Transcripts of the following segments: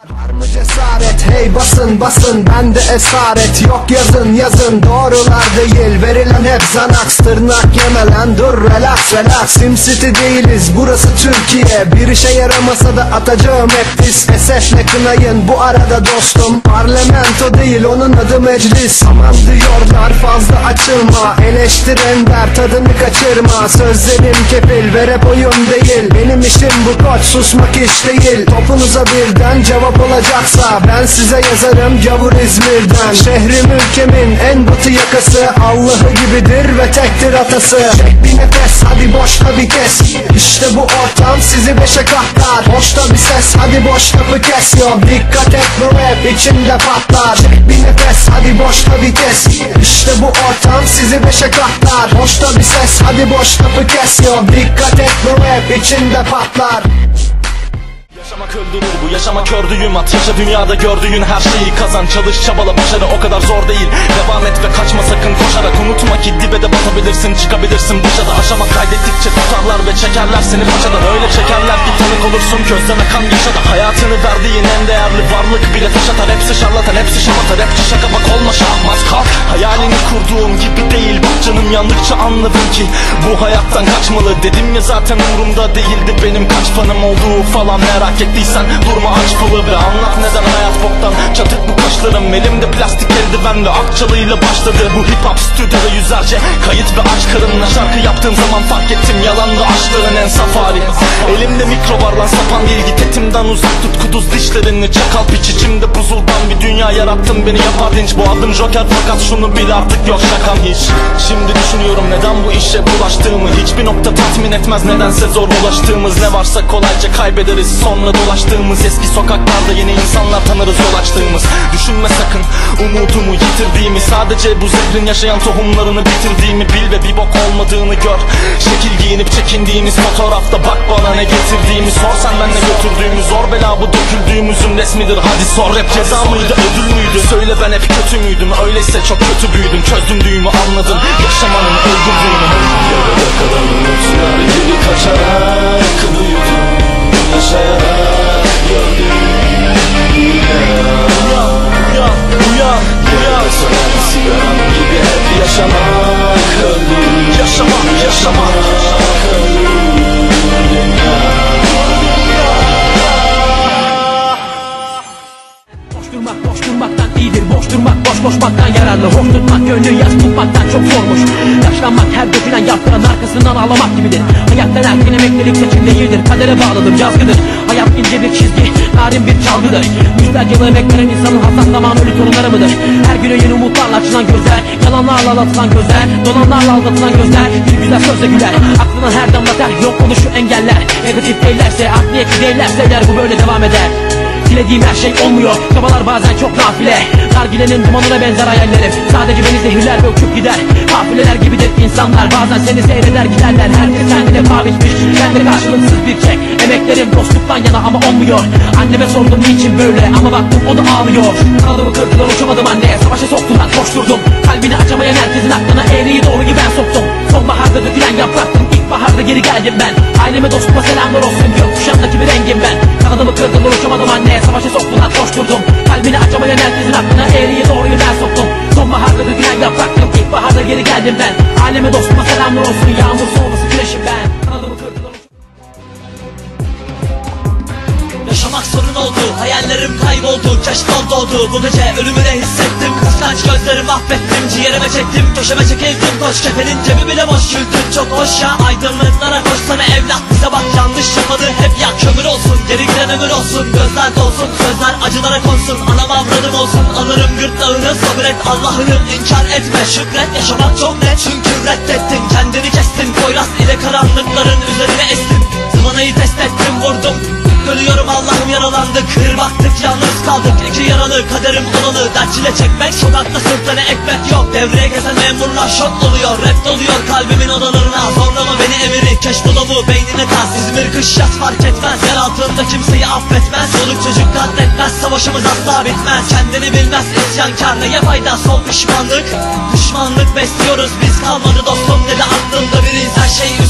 Cesaret? Hey basın basın bende esaret. Yok yazın yazın doğrular değil. Verilen hep zanax tırnak yeme lan. Dur relax relax. Simcity değiliz burası Türkiye. Bir işe yaramasa da atacağım hep diz Esefle kınayın? Bu arada dostum Parlamento değil onun adı meclis. Aman diyorlar fazla açılma. Eleştiren der tadını kaçırma. Sözlerim kefil ve rap oyun değil. Benim işim bu koç susmak iş değil. Topunuza birden cevap olacaksa Ben size yazarım gavur İzmir'den. Şehrim ülkemin en batı yakası Allah'ı gibidir ve tektir atası. Çek bir nefes hadi boşta bir kes. İşte bu ortam sizi beşe katlar. Boşta bir ses hadi boş lafı kes. Yo dikkat et bu rap içinde patlar. Çek bir nefes hadi boşta bir kes. İşte bu ortam sizi beşe katlar. Boşta bir ses hadi boş lafı kes. Yo dikkat et bu rap içinde patlar Yaşamak öldürür bu yaşamak kördüğüm at Yaşa dünyada gördüğün her şeyi kazan. Çalış çabala başarı o kadar zor değil. Devam et ve kaçma sakın koşarak. Unutma ki dibe de batabilirsin çıkabilirsin. Başa aşamak kaydettikçe tutarlar ve çekerler seni paçadan Öyle çekerler ki tanık olursun gözleme kan yaşa da Hayatını verdiğin en değerli varlık bile taş atar. Hepsi şarlatan hepsi şamata rapçi şaka bak olma şahmat yandıkça anladım ki Bu hayattan kaçmalı. Dedim ya zaten umurumda değildi Benim kaç fanım olduğu falan. Merak ettiysen Durma aç falı ve anlat neden hayat boktan. Çatık bu kaşlarım elimde plastik eldiven ve akçalıyla başladı. Bu hip hop stüdyoda yüzlerce kayıt ve aç karınla Şarkı yaptığım zaman fark ettim. Yalandı aşkların en safari. Elimde mikro var lan sapan değil. Git etimden uzak tut kuduz dişlerini. Çakal piç içimde buzuldan bir dünya yarattın beni. Yapar dinç Bu adım joker. Fakat şunu bil artık yok şakam hiç. Şimdi düşünüyorum neden bu işe bulaştığımı. Hiçbir nokta tatmin etmez nedense zor ulaştığımız. Ne varsa kolayca kaybederiz sonra dolaştığımız. Eski sokaklarda yeni insanlar tanırız yol açtığımız. Düşünme sakın umudumu yitirdiğimi. Sadece bu zehrin yaşayan tohumlarını bitirdiğimi bil Ve bir bok olmadığını gör. Şekil giyinip çekindiğimiz fotoğrafta bak bana ne getirdiğimi. Sor sen ben ne götürdüğümü. Zor bela bu döküldüğümüzün resmidir. Hadi sor rap ceza mıydı ödül müydü? Söyle ben hep kötü müydüm? Öyleyse çok kötü büyüdüm. Çözdüm düğümü anladım Yaşamanın öldürdüğünü Yarıda kalan umutlar gibi kaçarak Uyudum yaşayarak gördüm Uyan, uyan, uyan, uyan Sönen sigaram gibi hep yaşamak öldüm Yaşamak, yaşamak. Boş boş yararlı Hoş tutmak gönlü yaz tutmaktan çok zormuş. Yaşlanmak her dökülen yaprağın arkasından ağlamak gibidir. Hayattan erken emeklilik seçim değildir Kadere bağlıdır yazgıdır Hayat ince bir çizgi narin bir çalgıdır. Yüzler yıl emek veren insanın hassas zaman ölü torunları mıdır? Her güne yeni umutlarla açılan gözler Yalanlarla aldatılan gözler Dolanlarla aldatılan gözler Bir güzel sözle güler. Aklına her damla ter yok onu şu engeller Negatif değillerse akniyetli değillerse der bu böyle devam eder Dilediğim her şey olmuyor. Çabalar bazen çok nafile. Nargilenin dumanına benzer hayallerim. Sadece beni zehirler ve uçup gider. Kafileler gibidir insanlar. Bazen seni seyreder giderler. Herkes kendine Ben de karşılıksız bir çek. Emeklerim dostluktan yana ama olmuyor. Anneme sordum niçin böyle? Ama baktım o da ağlıyor. Kanadımı kırdılar uçamadım anne. Savaşa soktular koşturdum. Kalbini açamayan herkesin aklına eğriyi doğruyu ben soktum. Sonbaharda dökülen yapraktım İlkbaharda geri geldim ben. Aileme dostuma selamlar olsun. Gökkuşağındaki bir rengim ben. Kanadımı kırdılar uçamadım anne. Savaşa soktular koşturdum. Kalbini açamayan herkesin aklına eğriyi doğruyu ben soktum. Sonbaharda dökülen yapraktım İlkbaharda geri geldim ben. Aileme dostuma selamlar olsun. Yağmur sonrası güneşim ben. Yaşamak sorun oldu. Hayallerim kayboldu. Keşkol doğdu. Bu gece ölümü de hissettim. Kıskanç gözlerimi affettim. Ciğerime çektim. Köşeme çekildim. Koç kefenin cebi bile boş. Güldüm Çok hoş ya aydınlıklara koşsana evlat. Bize bak yanlış yapmadı hep ya. Kömür olsun Geri giden ömür olsun. Gözler dolsun Sözler acılara konsun. Anam avradım olsun Alırım gırtlağını sabret Allah'ını inkar etme Şükret. Yaşamak çok net Çünkü reddettin. Kendini kestin Poyraz ile karanlıkların üzerine estin. Zıvanayı test ettim vurdum Ölüyorum Allah'ım yaralandık Kır baktık yalnız kaldık. İki yaralı kaderim olalı Dert çile çekmek Sokakta sırtlarına ekmek yok. Devreye gezen memurlar şok oluyor Rap doluyor kalbimin odalarına. Zorlama beni emiri Keş dolabı beynine tas. İzmir kış yaz fark etmez. Yer altında kimseyi affetmez. Soluk çocuk katletmez Savaşımız asla bitmez. Kendini bilmez isyankar. Neye fayda? Sol pişmanlık. Düşmanlık besliyoruz biz. Kalmadı dostum dedi aklımda biriz. Her şey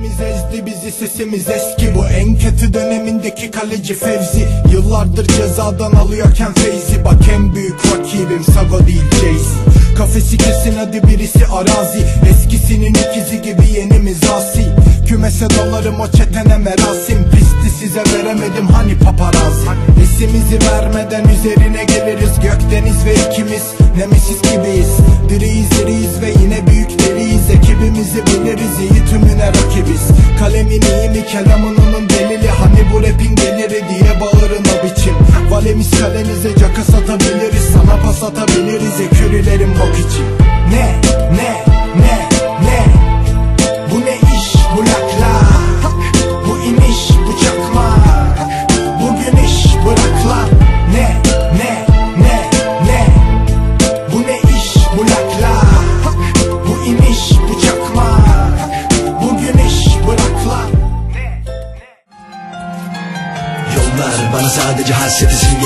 Nefsimiz ezdi bizi sesimiz eski. Bu en kötü dönemindeki kaleci Fevzi. Yıllardır cezadan alıyorken Feyzi. Bak en büyük rakibim Sago değil Jay-Z Kafesi kesin hadi birisi arazi. Eskisinin ikizi gibi yenimiz asi Kümese dolarım o çetene merasim. Pisti size veremedim hani paparazzi? Esimizi vermeden üzerine geliriz. Gökdeniz ve ikimiz Nemesis gibiyiz. Diriyiz diriyiz ve yine büyük deliyiz. Ekibimizi biliriz iyi tümüne rakibiz. Kalemin iyi mi kelamın onun delili. Hani bu rapin geliri diye bağırın o biçim. Valemiz kalenize caka satabiliriz Sana pas atabiliriz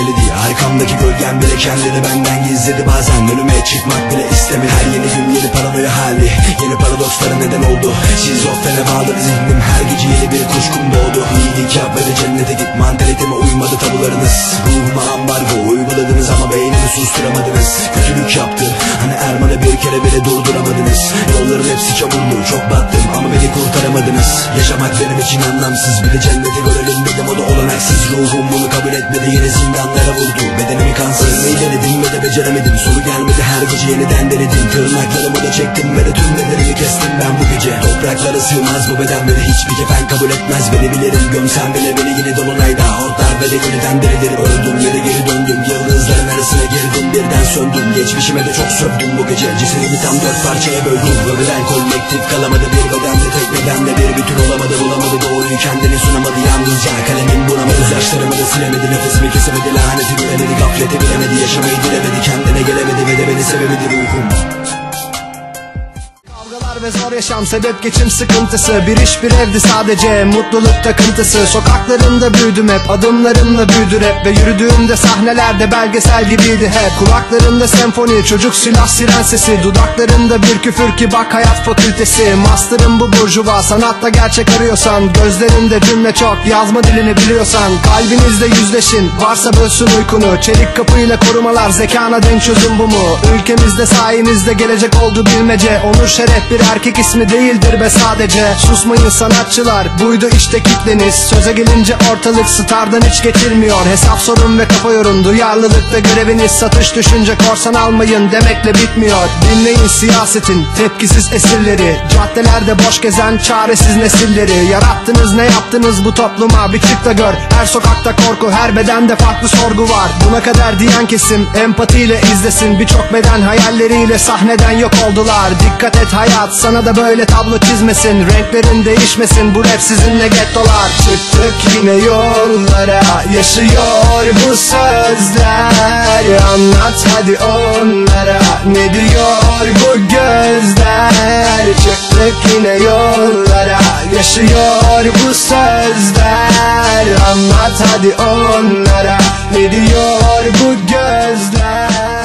simgeli diye Arkamdaki gölgem bile kendini benden gizledi. Bazen önüme çıkmak bile istemedi. Her yeni gün yeni paranoya hali. Yeni paradokslara neden oldu. Şizofrene bağlı zihnim Her gece yeni bir kuşkum doğdu. İyilik yap ve de cennete git. Mantaliteme uymadı tabularınız. Ruhuma ambargo uyguladınız ama beynimi susturamadınız. Kötülük yaptı. Hani Erman'ı bir kere bile durduramadınız. Yolların hepsi çamurlu çok battım ama beni kurtaramadınız. Yaşamak benim için anlamsız. Bir de cenneti görelim dedim. O da olanaksız. Ruhum bunu kabul etmedi. Yine zindanlara vurdu Bedenimi kansermeyi denedim ve de beceremedim. Soru gelmedi her gece yeniden denedim. Tırnaklarımı da çektim ve de tüm bedenimi kestim. Ben bu gece Topraklara sığmaz bu beden de hiçbir kefen kabul etmez. Beni bilirim gömsem bile beni yine dolunayda Hortlar ve de yeniden derilir öldüm yere geri döndüm Yıldızların arasına girdim. Birden söndüm Geçmişime de çok sövdüm. Bu gece Cesedimi tam dört parçaya böldüm. Övülen kolektif kalamadı bir bedende tek bedenle bir bütün olamadı. Bulamadı doğruyu kendini sunamadı. Yalnızca Kalemin bunamadı yaşlarımı da silemedi Nefesimi kesemedi laneti bilemedi Gafleti bilemedi yaşamayı dilemedi Kendine gelemedi ve de beni sevemedi ruhum ve zor yaşam sebep geçim sıkıntısı. Bir iş bir evdi sadece mutluluk takıntısı. Sokaklarında büyüdüm hep adımlarımla büyüdü rap Ve yürüdüğümde sahnelerde belgesel gibiydi hep. Kulaklarında senfoni çocuk silah siren sesi. Dudaklarında bir küfür ki bak hayat fakültesi. Master'ım bu burjuva sanatta gerçek arıyorsan. Gözlerinde cümle çok yazma dilini biliyorsan. Kalbinizde yüzleşin varsa bölsün uykunu. Çelik kapıyla korumalar zekana denk çözüm bu mu? Ülkemizde sayemizde gelecek oldu bilmece. Onur şeref bir erkek ismi değildir be sadece. Susmayın sanatçılar buydu işte kitleniz. Söze gelince ortalık stardan hiç getirmiyor Hesap sorun ve kafa yorun duyarlılıkta göreviniz. Satış düşünce korsan almayın demekle bitmiyor. Dinleyin siyasetin tepkisiz esirleri. Caddelerde boş gezen çaresiz nesilleri. Yarattınız ne yaptınız bu topluma? Bir çık da gör. Her sokakta korku her bedende farklı sorgu var. Buna kadar diyen kesim empatiyle izlesin. Birçok beden hayalleriyle sahneden yok oldular. Dikkat et hayat sana da böyle tablo çizmesin Renklerin değişmesin. Bu rap sizinle gettolar. Çıktık yine yollara yaşıyor bu sözler. Anlat hadi onlara ne diyor bu gözler? Çıktık yine yollara yaşıyor bu sözler. Anlat hadi onlara ne diyor bu gözler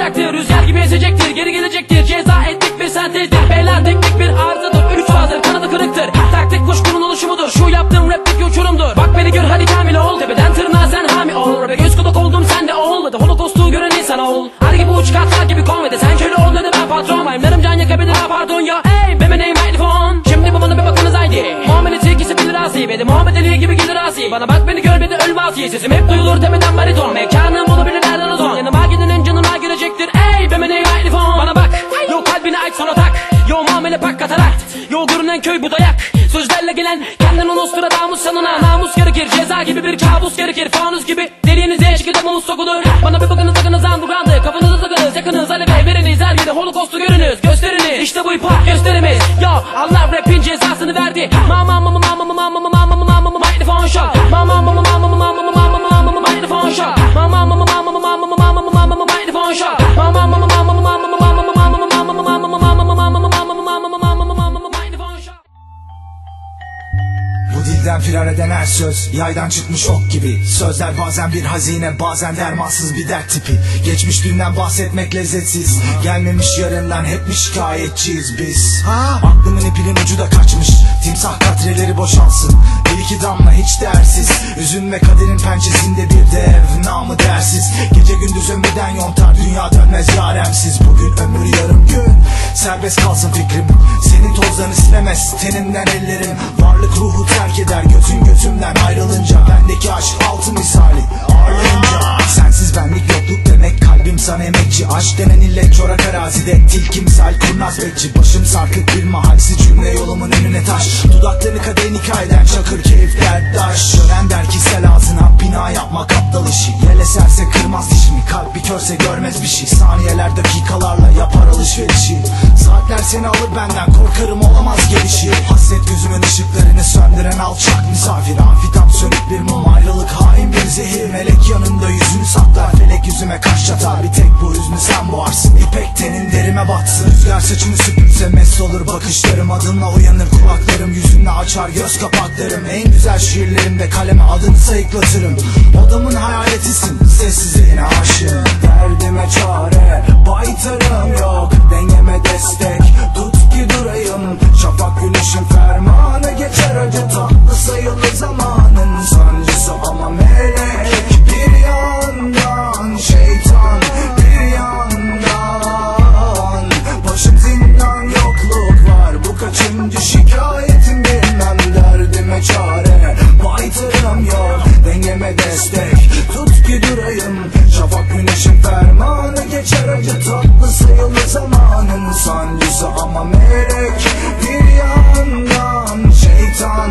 akacaktır Rüzgar gibi ezecektir, geri gelecektir. Ceza ettik bir sentezdir. Beyler teknik bir arızadır. Üç fazdır, kanadı kırıktır. Taktik kuşkunun oluşumudur. Şu yaptığım rapteki uçurumdur. Bak beni gör hadi kamil ol. Tepeden tırnağa sen hami ol. Rap'e göz kulak oldum sen de ol. Hadi holokostu gören insan ol. Her gibi uç katlar gibi konvede. Sen köle ol dedi ben patron Rhyme'larım can yakabilir ha pardon ya? Hey benim name mikrofon Şimdi bu bana bir bakınız haydi. Muamelesi ikisi bilir asi de Muhammed Ali gibi gelir asi. Bana bak beni gör bir de ölme asi. Sesim hep duyulur tepeden bariton. Mekanım olabilir Yo muamele pak katarakt Yo görünen köy bu dayak. Sözlerle gelen kendini Nostradamus sanına Namus gerekir ceza gibi bir kabus gerekir. Fanus gibi deliğinize şekilde mumuz sokulur Bana bir bakınız sakınız underground'ı Kafanızı takınız yakınız. Alev veriniz Her yerde holokostu görünüz. Gösteriniz. İşte bu hip gösterimiz. Yo Allah rapin cezasını verdi. Mama mama mama mama mama mama mama Dilden söz Yaydan çıkmış ok gibi. Sözler bazen bir hazine Bazen dermansız bir dert tipi. Geçmiş dünden bahsetmek lezzetsiz. Gelmemiş yarından hep mi şikayetçiyiz biz? Aklımın ipinin ucu da kaçmış. Timsah katreleri boşalsın. Bir iki damla hiç değersiz. Üzüm ve kaderin pençesinde bir dev Namı dersiz. Gece gündüz ömürden yontar Dünya dönmez yaremsiz. Bugün ömür yarım gün. Serbest kalsın fikrim. Senin tozlarını silemez Teninden ellerim. Varlık ruhu Götümden ayrılınca Bendeki aşk altı misali. Ağırlayınca Sensiz benlik yokluk demek. Kalbim sana emekçi. Aşk denen illet çorak arazide. Tilkimsel kurnaz bekçi. Başım sarkık bir mahalsi cümle yolumun önüne taş. Dudaklarını kadehin hikayeden Çakır keyif derttaş Dönen der ki sel ağzına Bina yapmak aptal işi. Yel eserse kırmaz dişimi. Kalp bir körse görmez bir şey. Saniyeler dakikalarla yapar alışverişi. Saatler seni alır benden. Korkarım olamaz gelişi saçını süpürse mest olur. Bakışlarım Adınla uyanır kulaklarım Yüzünle açar. Göz kapaklarım En güzel şiirlerimde kaleme adını sayıklatırım. Odamın hayaletisin Sessizliğine aşığım. Derdime çare Baytarım yok. Dengeme destek Tut zamanın sancısı ama melek bir yandan şeytan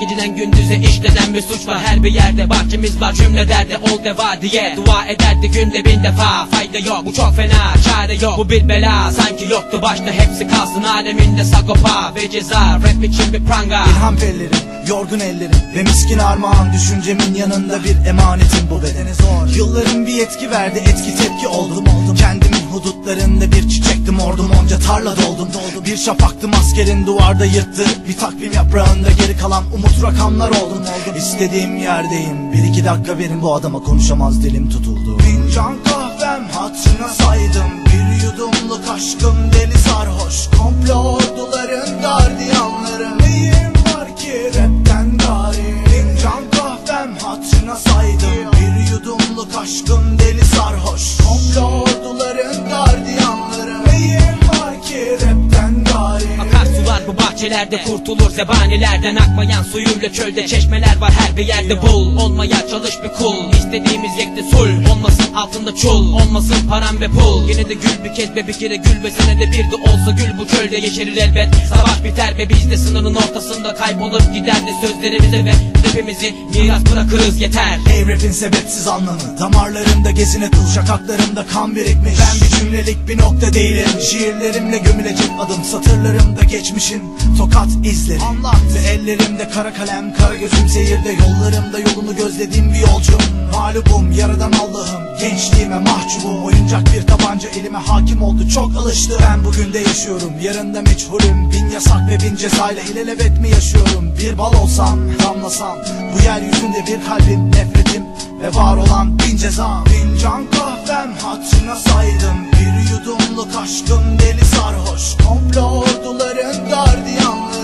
Geceden gündüze işlenen bir suç var. Her bir yerde Bahçemiz var cümle derdi ol deva diye. Dua ederdi günde bin defa. Fayda yok bu çok fena çare yok. Bu bir bela sanki yoktu başta. Hepsi kalsın Aleminde sagopa ve ceza. Rap için bir pranga. İlham pellerim, yorgun ellerim Ve miskin armağan düşüncemin yanında bir emanetim bu bedene zor. Yılların bir yetki verdi etki tepki oldum. Oldum Kendimin hudutlarında bir çiçektim ordum onca tarla doldum. Doldum Bir şafaktım askerin duvarda yırttı Bir takvim yaprağında geri kalan umut rakamlar oldum İstediğim yerdeyim. Bir iki dakika verin bu adama konuşamaz dilim tutuldu. Fincan kahvem hatırına saydım. Bir yudumluk aşkım deli sarhoş. Komplo orduların gardiyanları. Neyim bahçelerde kurtulur zebanilerden Akmayan suyuyla çölde çeşmeler var her bir yerde bul. Olmaya çalış bir kul. İstediğimiz yekte sul. Olmasın altında çul. Olmasın param ve pul. Yine de gül bir kez be bir kere gül ve senede bir de olsa gül bu çölde yeşerir elbet. Savaş biter ve biz de sınırın ortasında kaybolup gider de sözlerimize ve rapimizi miras bırakırız yeter. Ey rapin sebepsiz anlamı. Damarlarımda gezine kıl şakaklarımda kan birikmiş. Ben bir cümlelik bir nokta değilim. Şiirlerimle gömülecek adım Satırlarımda geçmişin tokat izleri Anlat. ve ellerimde kara kalem Kara gözüm zehirde. Yollarımda yolunu gözlediğim bir yolcum. Mağlubum yaradan Allah'ım. Gençliğime mahcubum. Oyuncak bir tabanca elime hakim oldu. Çok alıştı. Ben bugün de yaşıyorum. Yarında meçhulüm. Bin yasak ve bin cezayla ilelebet mi yaşıyorum? Bir bal olsam damlasam bu yeryüzünde bir kalbim nefretim Ve var olan bin ceza Fincan kahvem hatırına saydım. Bir yudumluk aşkım deli sarhoş. Komplo orduların gardiyanları